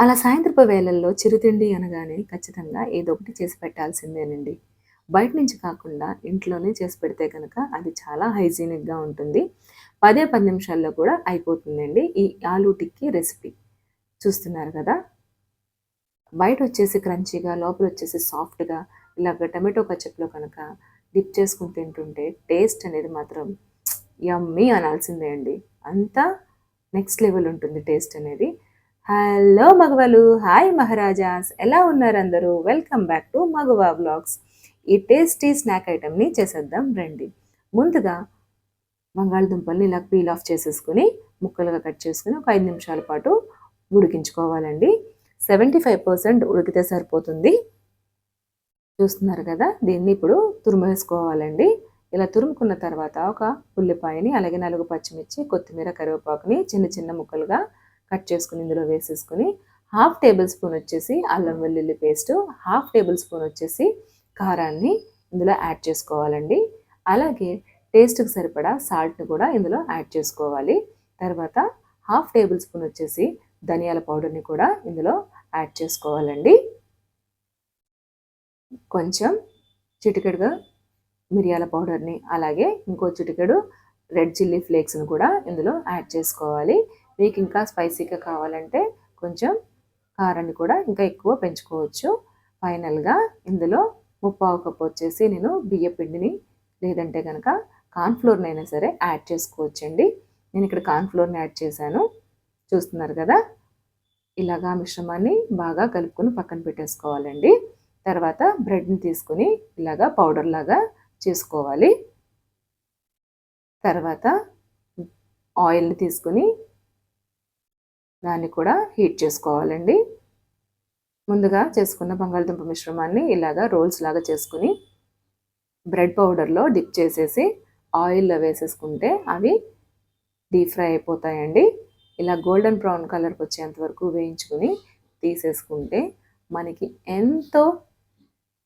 అలా సాయంత్రపు వేళల్లో చిరుతిండి అనగానే ఖచ్చితంగా ఏదో ఒకటి చేసి పెట్టాల్సిందేనండి. బయట నుంచి కాకుండా ఇంట్లోనే చేసి పెడితే కనుక అది చాలా హైజీనిక్గా ఉంటుంది. పదే పది నిమిషాల్లో కూడా అయిపోతుందండి ఈ ఆలూ టిక్కీ రెసిపీ. చూస్తున్నారు కదా? బయట వచ్చేసి క్రంచీగా లోపల వచ్చేసి సాఫ్ట్గా ఇలాగ టమాటో కచ్చప్లో కనుక డిప్ చేసుకుని తింటుంటే టేస్ట్ అనేది మాత్రం యమ్మీ అనాల్సిందే అండి. అంతా నెక్స్ట్ లెవెల్ ఉంటుంది టేస్ట్ అనేది. హలో మగవలు. Hi maharajas. ఎలా ఉన్నారు అందరూ? Welcome back to Magava blogs ఈ టేస్టీ స్నాక్ ఐటెంని చేసేద్దాం రండి. ముందుగా బంగాళదుంపల్ని ఇలా పీల్ ఆఫ్ చేసేసుకుని ముక్కలుగా కట్ చేసుకుని ఒక ఐదు నిమిషాల పాటు ఉడికించుకోవాలండి. సెవెంటీ ఫైవ్ పర్సెంట్ ఉడికితే సరిపోతుంది. చూస్తున్నారు కదా దీన్ని ఇప్పుడు తురుమేసుకోవాలండి. ఇలా తురుముకున్న తర్వాత ఒక ఉల్లిపాయని అలాగే నాలుగు పచ్చిమిర్చి కొత్తిమీర కరివేపాకుని చిన్న చిన్న ముక్కలుగా కట్ చేసుకుని ఇందులో వేసేసుకుని హాఫ్ టేబుల్ స్పూన్ వచ్చేసి అల్లం వెల్లుల్లి పేస్ట్ హాఫ్ టేబుల్ స్పూన్ వచ్చేసి కారాన్ని ఇందులో యాడ్ చేసుకోవాలండి. అలాగే టేస్ట్కి సరిపడా సాల్ట్ని కూడా ఇందులో యాడ్ చేసుకోవాలి. తర్వాత హాఫ్ టేబుల్ స్పూన్ వచ్చేసి ధనియాల పౌడర్ని కూడా ఇందులో యాడ్ చేసుకోవాలండి. కొంచెం చిటికెడుగా మిరియాల పౌడర్ని అలాగే ఇంకో చిటికెడు రెడ్ చిల్లీ ఫ్లేక్స్ని కూడా ఇందులో యాడ్ చేసుకోవాలి. మీకు ఇంకా స్పైసీగా కావాలంటే కొంచెం కారాన్ని కూడా ఇంకా ఎక్కువ పెంచుకోవచ్చు. ఫైనల్గా ఇందులో ముప్పావు కప్పు వచ్చేసి నేను బియ్య పిండిని లేదంటే కనుక కార్న్ఫ్లోర్నైనా సరే యాడ్ చేసుకోవచ్చండి. నేను ఇక్కడ కార్న్ఫ్లోర్ని యాడ్ చేశాను. చూస్తున్నారు కదా? ఇలాగా మిశ్రమాన్ని బాగా కలుపుకొని పక్కన పెట్టేసుకోవాలండి. తర్వాత బ్రెడ్ని తీసుకుని ఇలాగా పౌడర్ లాగా చేసుకోవాలి. తర్వాత ఆయిల్ని తీసుకుని దాన్ని కూడా హీట్ చేసుకోవాలండి. ముందుగా చేసుకున్న బంగాళదుంప మిశ్రమాన్ని ఇలాగా రోల్స్ లాగా చేసుకుని బ్రెడ్ పౌడర్లో డిప్ చేసేసి ఆయిల్లో వేసేసుకుంటే అవి డీప్ ఫ్రై అయిపోతాయండి. ఇలా గోల్డెన్ బ్రౌన్ కలర్కి వచ్చేంత వరకు వేయించుకుని తీసేసుకుంటే మనకి ఎంతో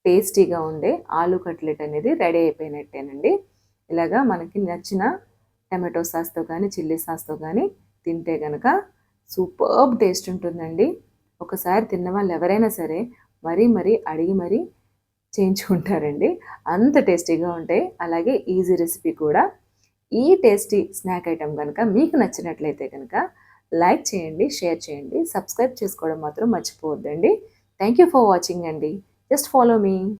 టేస్టీగా ఉండే ఆలు కట్లెట్ అనేది రెడీ అయిపోయినట్టేనండి. ఇలాగా మనకి నచ్చిన టమాటో సాస్తో కానీ చిల్లీ సాస్తో కానీ తింటే కనుక సూపర్బ్ టేస్ట్ ఉంటుందండి. ఒకసారి తిన్న వాళ్ళు ఎవరైనా సరే మరీ మరీ అడిగి మరీ చేయించుకుంటారండి. అంత టేస్టీగా ఉంటాయి. అలాగే ఈజీ రెసిపీ కూడా. ఈ టేస్టీ స్నాక్ ఐటెం కనుక మీకు నచ్చినట్లయితే కనుక లైక్ చేయండి షేర్ చేయండి సబ్స్క్రైబ్ చేసుకోవడం మాత్రం మర్చిపోవద్దండి. థ్యాంక్ యూ ఫర్ వాచింగ్ అండి. Just follow me.